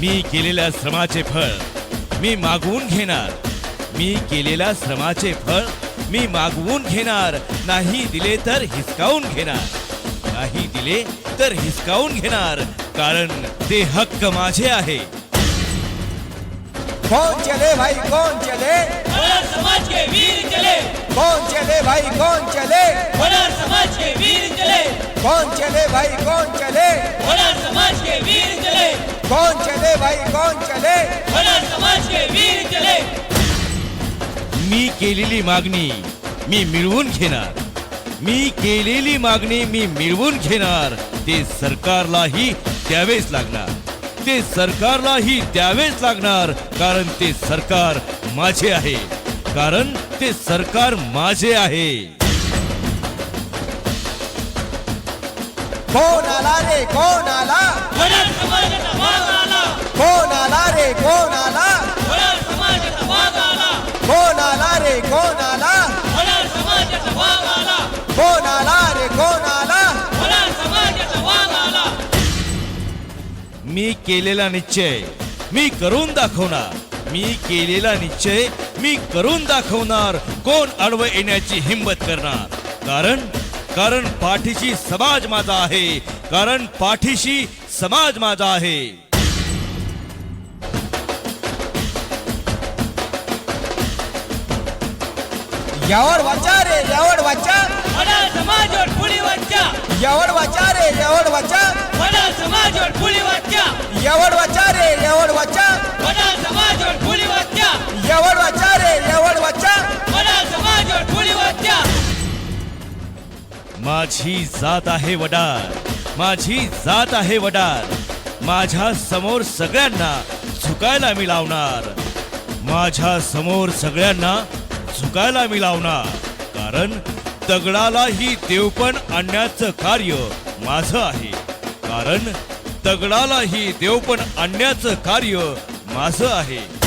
मी केलेल्या श्रमाचे फळ मी मागवून घेणार. मी केलेल्या श्रमाचे फळ मी मागवून घेणार. नाही दिले तर हिसकावून घेणार. नाही दिले तर हिसकावून घेणार. कारण ते हक्क माझे आहे. कौन चले भाई कौन चले? समाज के वीर चले. कौन चले भाई कौन चले? समाज के वीर चले. कौन चले भाई कौन चले? समाज के वीर चले. कौन चले भाई कौन चले? समाज के वीर चले. मी केलेली मागणी मी मिळवून घेणार. मी केलेली मागणी मी मिळवून घेणार. ते सरकारलाही द्यावेच लागणार. ते सरकारलाही द्यावेच लागणार कारण ते सरकार माझे आहे. कारण ते सरकार माझे आहे. कौन आला रे? कौन आला? वाघ आला. रे? कौन आला? वाघ आला. रे? कौन आला? वाघ आला. रे? वाघ आला. मी केलेला निश्चय मी करून दाखवणार. मी केलेला निश्चय मी करून दाखवणार. कोण आडवं येण्याची हिंमत करणार. कारण कारण पाठीशी समाज माझा आहे. कारण पाठीशी समाज माझा आहे. यावर वाचा रे यावर वाचा. वडार समाजवर पुढी वाचा. यावर वाचा रे यावर वाचा. वडार समाजवर यावर वाचा. माझी जात आहे वडार. माझी जात आहे वडार. माझ्यासमोर सगळ्यांना झुकायला मी लावणार. माझ्यासमोर सगळ्यांना झुकायला मी लावणार. कारण दगडालाही देवपण आणण्याचं कार्य माझं आहे. कारण दगडालाही देवपण आणण्याचं कार्य माझं आहे.